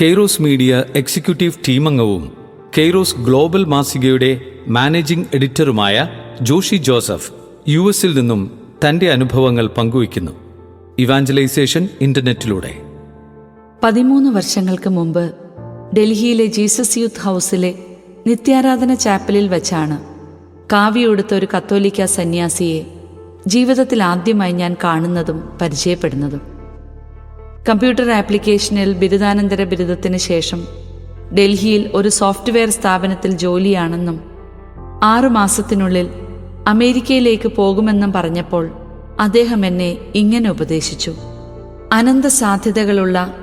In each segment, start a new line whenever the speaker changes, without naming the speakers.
Kairos media executive ടീമംഗവും Kairos global മാസികയുടെ managing എഡിറ്ററുമായ ജോഷി ജോസഫ് യു എസിൽ നിന്നും തന്റെ അനുഭവങ്ങൾ പങ്കുവയ്ക്കുന്നു. ഇവാഞ്ചലൈസേഷൻ ഇന്റർനെറ്റിലൂടെ.
പതിമൂന്ന് വർഷങ്ങൾക്ക് മുമ്പ് ഡൽഹിയിലെ ജീസസ് യൂത്ത് ഹൗസിലെ നിത്യാരാധന ചാപ്പലിൽ വെച്ചാണ് കാവ്യുടുത്ത ഒരു കത്തോലിക്ക സന്യാസിയെ ജീവിതത്തിൽ ആദ്യമായി ഞാൻ കാണുന്നതും പരിചയപ്പെടുന്നതും. കമ്പ്യൂട്ടർ ആപ്ലിക്കേഷനിൽ ബിരുദാനന്തര ബിരുദത്തിന് ശേഷം ഡൽഹിയിൽ ഒരു സോഫ്റ്റ്വെയർ സ്ഥാപനത്തിൽ ജോലിയാണെന്നും ആറു മാസത്തിനുള്ളിൽ അമേരിക്കയിലേക്ക് പോകുമെന്നും പറഞ്ഞപ്പോൾ അദ്ദേഹം എന്നെ ഇങ്ങനെ ഉപദേശിച്ചു. അനന്ത സാധ്യതകളുള്ള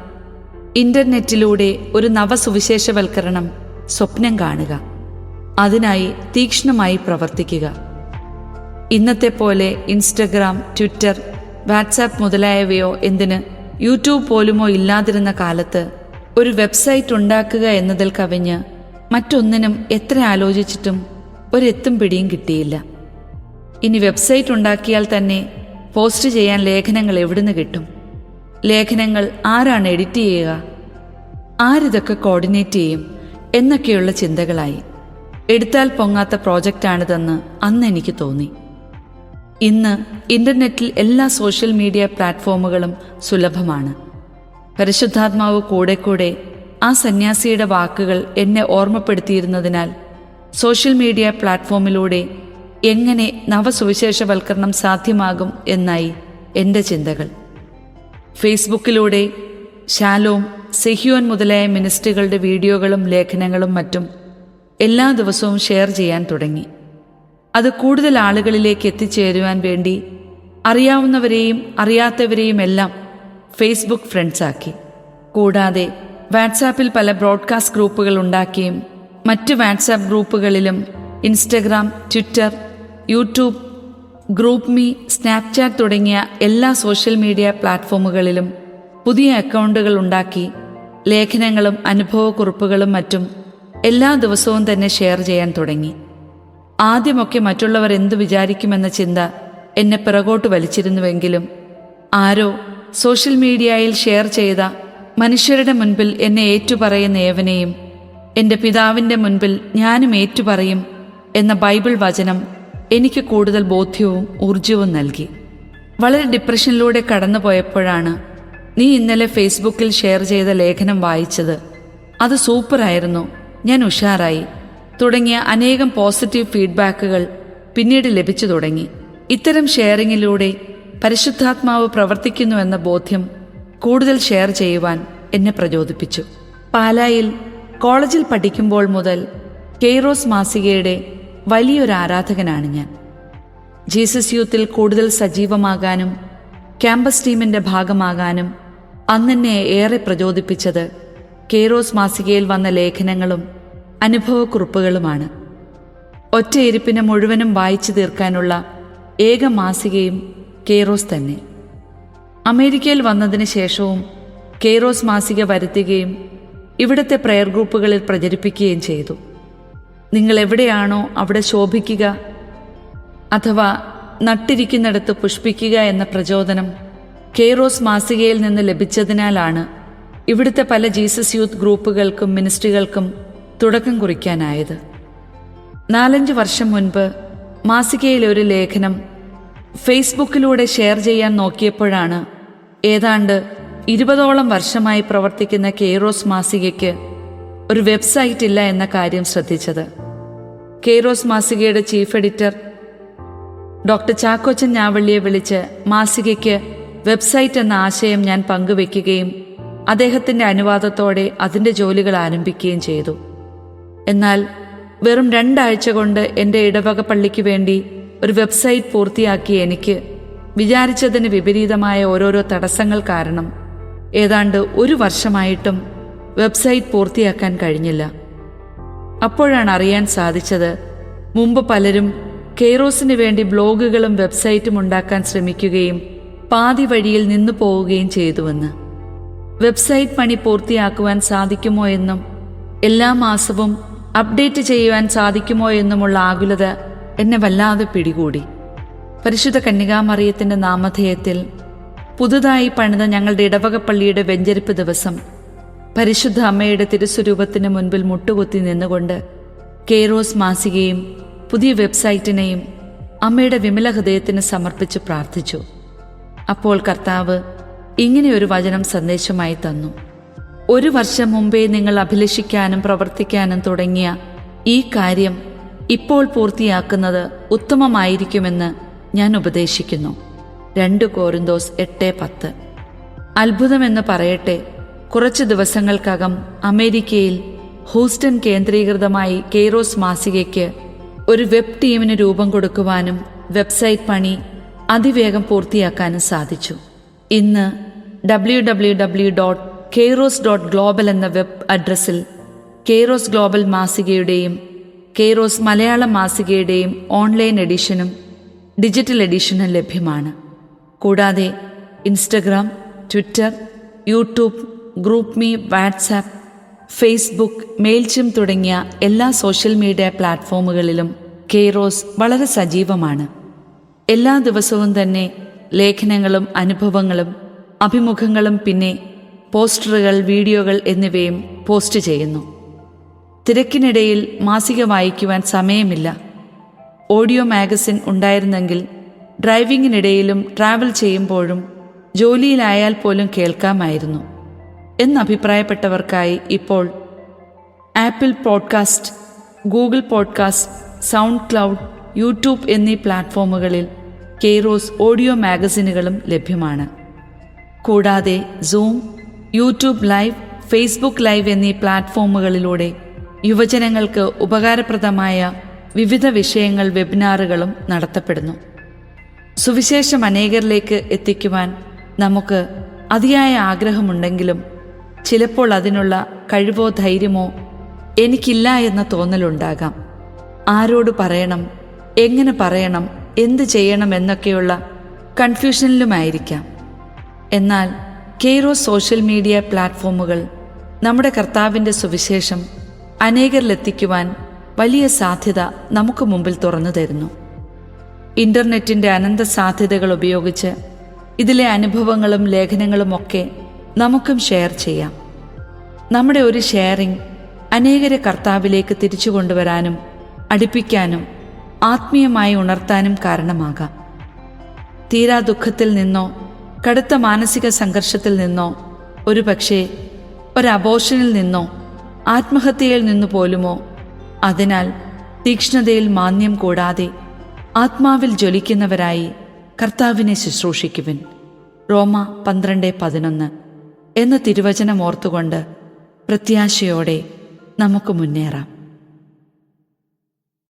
ഇന്റർനെറ്റിലൂടെ ഒരു നവസുവിശേഷവൽക്കരണം സ്വപ്നം കാണുക. അതിനായി തീക്ഷ്ണമായി പ്രവർത്തിക്കുക. ഇന്നത്തെ പോലെ ഇൻസ്റ്റഗ്രാം ട്വിറ്റർ വാട്സാപ്പ് മുതലായവയോ എന്തിന് യൂട്യൂബ് പോലുമോ ഇല്ലാതിരുന്ന കാലത്ത് ഒരു വെബ്സൈറ്റ് ഉണ്ടാക്കുക എന്നതിൽ കവിഞ്ഞ് മറ്റൊന്നിനും എത്ര ആലോചിച്ചിട്ടും ഒരെത്തും പിടിയും കിട്ടിയില്ല. ഇനി വെബ്സൈറ്റ് ഉണ്ടാക്കിയാൽ തന്നെ പോസ്റ്റ് ചെയ്യാൻ ലേഖനങ്ങൾ എവിടുന്ന് കിട്ടും? ലേഖനങ്ങൾ ആരാണ് എഡിറ്റ് ചെയ്യുക? ആരിതൊക്കെ കോർഡിനേറ്റ് ചെയ്യും? എന്നൊക്കെയുള്ള ചിന്തകളായി. എടുത്താൽ പൊങ്ങാത്ത പ്രോജക്റ്റാണിതെന്ന് അന്ന് എനിക്ക് തോന്നി. ഇന്ന് ഇന്റർനെറ്റിൽ എല്ലാ സോഷ്യൽ മീഡിയ പ്ലാറ്റ്ഫോമുകളും സുലഭമാണ്. പരിശുദ്ധാത്മാവ് കൂടെ കൂടെ ആ സന്യാസിയുടെ വാക്കുകൾ എന്നെ ഓർമ്മപ്പെടുത്തിയിരുന്നതിനാൽ സോഷ്യൽ മീഡിയ പ്ലാറ്റ്ഫോമിലൂടെ എങ്ങനെ നവസുവിശേഷവൽക്കരണം സാധ്യമാകും എന്നായി എന്റെ ചിന്തകൾ. ഫേസ്ബുക്കിലൂടെ ശാലോം സെഹ്യോൻ മുതലായ മിനിസ്റ്ററുകളുടെ വീഡിയോകളും ലേഖനങ്ങളും മറ്റും എല്ലാ ദിവസവും ഷെയർ ചെയ്യാൻ തുടങ്ങി. അത് കൂടുതൽ ആളുകളിലേക്ക് എത്തിച്ചേരുവാൻ വേണ്ടി അറിയാവുന്നവരെയും അറിയാത്തവരെയും എല്ലാം ഫേസ്ബുക്ക് ഫ്രണ്ട്സാക്കി കൂടാതെ വാട്സാപ്പിൽ പല ബ്രോഡ്കാസ്റ്റ് ഗ്രൂപ്പുകൾ ഉണ്ടാക്കിയും മറ്റ് WhatsApp ഗ്രൂപ്പുകളിലും Instagram Twitter YouTube group me Snapchat തുടങ്ങിയ എല്ലാ സോഷ്യൽ മീഡിയ പ്ലാറ്റ്ഫോമുകളിലും പുതിയ അക്കൗണ്ടുകൾ ഉണ്ടാക്കി ലേഖനങ്ങളും അനുഭവക്കുറിപ്പുകളും മറ്റും എല്ലാ ദിവസവും തന്നെ ഷെയർ ചെയ്യാൻ തുടങ്ങി. ആദ്യമൊക്കെ മറ്റുള്ളവർ എന്തു വിചാരിക്കുമെന്ന ചിന്ത എന്നെ പിറകോട്ട് വലിച്ചിരുന്നുവെങ്കിലും ആരോ സോഷ്യൽ മീഡിയയിൽ ഷെയർ ചെയ്ത മനുഷ്യരുടെ മുൻപിൽ എന്നെ ഏറ്റുപറയുന്ന ഏവനെയും എന്റെ പിതാവിന്റെ മുൻപിൽ ഞാനും ഏറ്റുപറയും എന്ന ബൈബിൾ വചനം എനിക്ക് കൂടുതൽ ബോധ്യവും ഊർജവും നൽകി. വളരെ ഡിപ്രഷനിലൂടെ കടന്നുപോയപ്പോഴാണ് നീ ഇന്നലെ ഫേസ്ബുക്കിൽ ഷെയർ ചെയ്ത ലേഖനം വായിച്ചത്. അത് സൂപ്പറായിരുന്നു. ഞാൻ ഉഷാറായി. തുടങ്ങിയ അനേകം പോസിറ്റീവ് ഫീഡ്ബാക്കുകൾ പിന്നീട് ലഭിച്ചു തുടങ്ങി. ഇത്തരം ഷെയറിങ്ങിലൂടെ പരിശുദ്ധാത്മാവ് പ്രവർത്തിക്കുന്നുവെന്ന ബോധ്യം കൂടുതൽ ഷെയർ ചെയ്യുവാൻ എന്നെ പ്രചോദിപ്പിച്ചു. പാലായിൽ കോളേജിൽ പഠിക്കുമ്പോൾ മുതൽ കെയ്റോസ് മാസികയുടെ വലിയൊരു ആരാധകനാണ് ഞാൻ. ജീസസ് യൂത്തിൽ കൂടുതൽ സജീവമാകാനും ക്യാമ്പസ് ടീമിന്റെ ഭാഗമാകാനും അന്നെന്നെ ഏറെ പ്രചോദിപ്പിച്ചത് കെയ്റോസ് മാസികയിൽ വന്ന ലേഖനങ്ങളും അനുഭവക്കുറിപ്പുകളുമാണ്. ഒറ്റയിരിപ്പിനെ മുഴുവനും വായിച്ചു തീർക്കാനുള്ള ഏക മാസികയും കെയ്റോസ് തന്നെ. അമേരിക്കയിൽ വന്നതിന് ശേഷവും കെയ്റോസ് മാസിക വരുത്തുകയും ഇവിടുത്തെ പ്രെയർ ഗ്രൂപ്പുകളിൽ പ്രചരിപ്പിക്കുകയും ചെയ്തു. നിങ്ങൾ എവിടെയാണോ അവിടെ ശോഭിക്കുക അഥവാ നട്ടിരിക്കുന്നിടത്ത് പുഷ്പിക്കുക എന്ന പ്രചോദനം കെയ്റോസ് മാസികയിൽ നിന്ന് ലഭിച്ചതിനാലാണ് ഇവിടുത്തെ പല ജീസസ് യൂത്ത് ഗ്രൂപ്പുകൾക്കും മിനിസ്ട്രികൾക്കും തുടക്കം കുറിക്കാനായത്. നാലഞ്ച് വർഷം മുൻപ് മാസികയിലെ ഒരു ലേഖനം ഫേസ്ബുക്കിലൂടെ ഷെയർ ചെയ്യാൻ നോക്കിയപ്പോഴാണ് ഏതാണ്ട് ഇരുപതോളം വർഷമായി പ്രവർത്തിക്കുന്ന കെയ്റോസ് മാസികയ്ക്ക് ഒരു വെബ്സൈറ്റ് ഇല്ല എന്ന കാര്യം ശ്രദ്ധിച്ചത്. കെയ്റോസ് മാസികയുടെ ചീഫ് എഡിറ്റർ ഡോക്ടർ ചാക്കോച്ചൻ ഞാവള്ളിയെ വിളിച്ച് മാസികയ്ക്ക് വെബ്സൈറ്റ് എന്ന ആശയം ഞാൻ പങ്കുവെക്കുകയും അദ്ദേഹത്തിന്റെ അനുവാദത്തോടെ അതിന്റെ ജോലികൾ ആരംഭിക്കുകയും ചെയ്തു. എന്നാൽ വെറും രണ്ടാഴ്ച കൊണ്ട് എന്റെ ഇടവക പള്ളിക്ക് വേണ്ടി ഒരു വെബ്സൈറ്റ് പൂർത്തിയാക്കി എനിക്ക് വിചാരിച്ചതിന് വിപരീതമായ ഓരോരോ തടസ്സങ്ങൾ കാരണം ഏതാണ്ട് ഒരു വർഷമായിട്ടും വെബ്സൈറ്റ് പൂർത്തിയാക്കാൻ കഴിഞ്ഞില്ല. അപ്പോഴാണ് അറിയാൻ സാധിച്ചത് മുമ്പ് പലരും കെയ്റോസിന് വേണ്ടി ബ്ലോഗുകളും വെബ്സൈറ്റും ഉണ്ടാക്കാൻ ശ്രമിക്കുകയും പാതി വഴിയിൽ നിന്നു പോവുകയും ചെയ്തുവെന്ന്. വെബ്സൈറ്റ് പണി പൂർത്തിയാക്കുവാൻ സാധിക്കുമോ എന്നും എല്ലാ മാസവും അപ്ഡേറ്റ് ചെയ്യുവാൻ സാധിക്കുമോ എന്നുമുള്ള ആകുലത എന്നെ വല്ലാതെ പിടികൂടി. പരിശുദ്ധ കന്യകാമറിയത്തിന്റെ നാമധേയത്തിൽ പുതുതായി പണിത ഞങ്ങളുടെ ഇടവക പള്ളിയുടെ വെഞ്ചരിപ്പ് ദിവസം പരിശുദ്ധ അമ്മയുടെ തിരുസ്വരൂപത്തിന് മുൻപിൽ മുട്ടുകുത്തി നിന്നുകൊണ്ട് കെയ്റോസ് മാസികയും പുതിയ വെബ്സൈറ്റിനെയും അമ്മയുടെ വിമല ഹൃദയത്തിന് സമർപ്പിച്ച് പ്രാർത്ഥിച്ചു. അപ്പോൾ കർത്താവ് ഇങ്ങനെയൊരു വചനം സന്ദേശമായി തന്നു. ഒരു വർഷം മുമ്പേ നിങ്ങൾ അഭിലഷിക്കാനും പ്രവർത്തിക്കാനും തുടങ്ങിയ ഈ കാര്യം ഇപ്പോൾ പൂർത്തിയാക്കുന്നത് ഉത്തമമായിരിക്കുമെന്ന് ഞാൻ ഉപദേശിക്കുന്നു. രണ്ട് കോരിന്തോസ് എട്ട് പത്ത്. അത്ഭുതമെന്ന് പറയട്ടെ കുറച്ച് ദിവസങ്ങൾക്കകം അമേരിക്കയിൽ ഹൂസ്റ്റൺ കേന്ദ്രീകൃതമായി കെയ്റോസ് മാസികയ്ക്ക് ഒരു വെബ് ടീമിന് രൂപം കൊടുക്കുവാനും വെബ്സൈറ്റ് പണി അതിവേഗം പൂർത്തിയാക്കാനും സാധിച്ചു. ഇന്ന് W W W dot Kairos dot global എന്ന വെബ് അഡ്രസ്സിൽ കെയ്റോസ് ഗ്ലോബൽ മാസികയുടെയും കെയ്റോസ് മലയാളം മാസികയുടെയും ഓൺലൈൻ എഡിഷനും ഡിജിറ്റൽ എഡിഷനും ലഭ്യമാണ്. കൂടാതെ Instagram Twitter YouTube group me WhatsApp Facebook Mailchimp തുടങ്ങിയ എല്ലാ സോഷ്യൽ മീഡിയ പ്ലാറ്റ്ഫോമുകളിലും കെയ്റോസ് വളരെ സജീവമാണ്. എല്ലാ ദിവസവും തന്നെ ലേഖനങ്ങളും അനുഭവങ്ങളും അഭിമുഖങ്ങളും പിന്നെ പോസ്റ്ററുകൾ വീഡിയോകൾ എന്നിവയും പോസ്റ്റ് ചെയ്യുന്നു. തിരക്കിനിടയിൽ മാസിക വായിക്കുവാൻ സമയമില്ല. ഓഡിയോ മാഗസിൻ ഉണ്ടായിരുന്നെങ്കിൽ ഡ്രൈവിങ്ങിനിടയിലും ട്രാവൽ ചെയ്യുമ്പോഴും ജോലിയിലായാൽ പോലും കേൾക്കാമായിരുന്നു. എന്നഭിപ്രായപ്പെട്ടവർക്കായി ഇപ്പോൾ Apple podcast Google podcast SoundCloud YouTube എന്നീ പ്ലാറ്റ്ഫോമുകളിൽ കെയ്റോസ് ഓഡിയോ മാഗസിനുകളും ലഭ്യമാണ്. കൂടാതെ Zoom YouTube live Facebook live എന്നീ പ്ലാറ്റ്ഫോമുകളിലൂടെ യുവജനങ്ങൾക്ക് ഉപകാരപ്രദമായ വിവിധ വിഷയങ്ങൾ വെബിനാറുകളും നടത്തപ്പെടുന്നു. സുവിശേഷം അനേകരിലേക്ക് എത്തിക്കുവാൻ നമുക്ക് അതിയായ ആഗ്രഹമുണ്ടെങ്കിലും ചിലപ്പോൾ അതിനുള്ള കഴിവോ ധൈര്യമോ എനിക്കില്ല എന്ന തോന്നലുണ്ടാകാം. ആരോട് പറയണം എങ്ങനെ പറയണം എന്ത് ചെയ്യണം എന്നൊക്കെയുള്ള കൺഫ്യൂഷനിലുമായിരിക്കാം. എന്നാൽ കെയ്റോ സോഷ്യൽ മീഡിയ പ്ലാറ്റ്ഫോമുകൾ നമ്മുടെ കർത്താവിന്റെ സുവിശേഷം അനേകരിലെത്തിക്കുവാൻ വലിയ സാധ്യത നമുക്ക് മുമ്പിൽ തുറന്നു തരുന്നു. ഇന്റർനെറ്റിന്റെ അനന്ത സാധ്യതകൾ ഉപയോഗിച്ച് ഇതിലെ അനുഭവങ്ങളും ലേഖനങ്ങളും ഒക്കെ നമുക്കും ഷെയർ ചെയ്യാം. നമ്മുടെ ഒരു ഷെയറിംഗ് അനേകരെ കർത്താവിലേക്ക് തിരിച്ചു കൊണ്ടുവരാനും അടുപ്പിക്കാനും ആത്മീയമായി ഉണർത്താനും കാരണമാകാം. തീരാ ദുഃഖത്തിൽ നിന്നോ കടുത്ത മാനസിക സംഘർഷത്തിൽ നിന്നോ ഒരുപക്ഷെ ഒരബോഷനിൽ നിന്നോ ആത്മഹത്യയിൽ നിന്നു പോലുമോ അതിനാൽ തീക്ഷ്ണതയിൽ മാന്യം കൂടാതെ ആത്മാവിൽ ജ്വലിക്കുന്നവരായി കർത്താവിനെ ശുശ്രൂഷിക്കുവിൻ. റോമ പന്ത്രണ്ട് പതിനൊന്ന് എന്ന തിരുവചനം ഓർത്തുകൊണ്ട് പ്രത്യാശയോടെ നമുക്ക് മുന്നേറാം.